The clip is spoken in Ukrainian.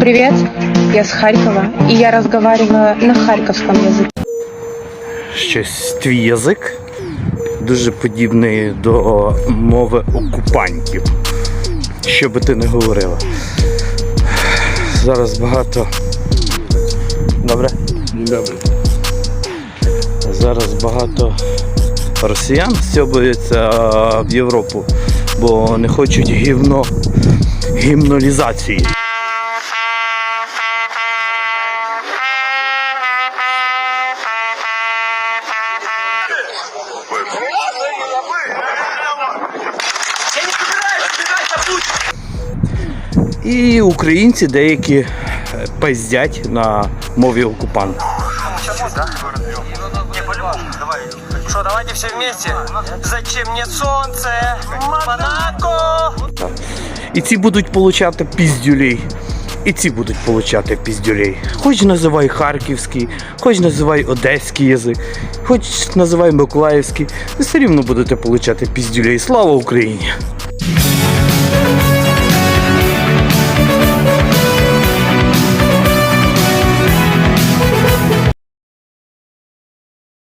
Привет, я с Харькова, и я разговариваю на харьковском языке. щось твій язик дуже подібний до мови окупантів. Що би ти не говорила. Зараз багато. Добре? Добре. Зараз багато росіян стьобуються в Європу, бо не хочуть гівно гімнолізації. І українці деякі е, пиздять на мові окупанта. Что, давайте все вместе. Зачем мне солнце? Монако! І ці будуть получати піздюлей. І ці будуть получати піздюлей. Хоч називай харківський, хоч називай одеський язик, хоч називай миколаївський, ви все рівно будете получати піздюлей. Слава Україні!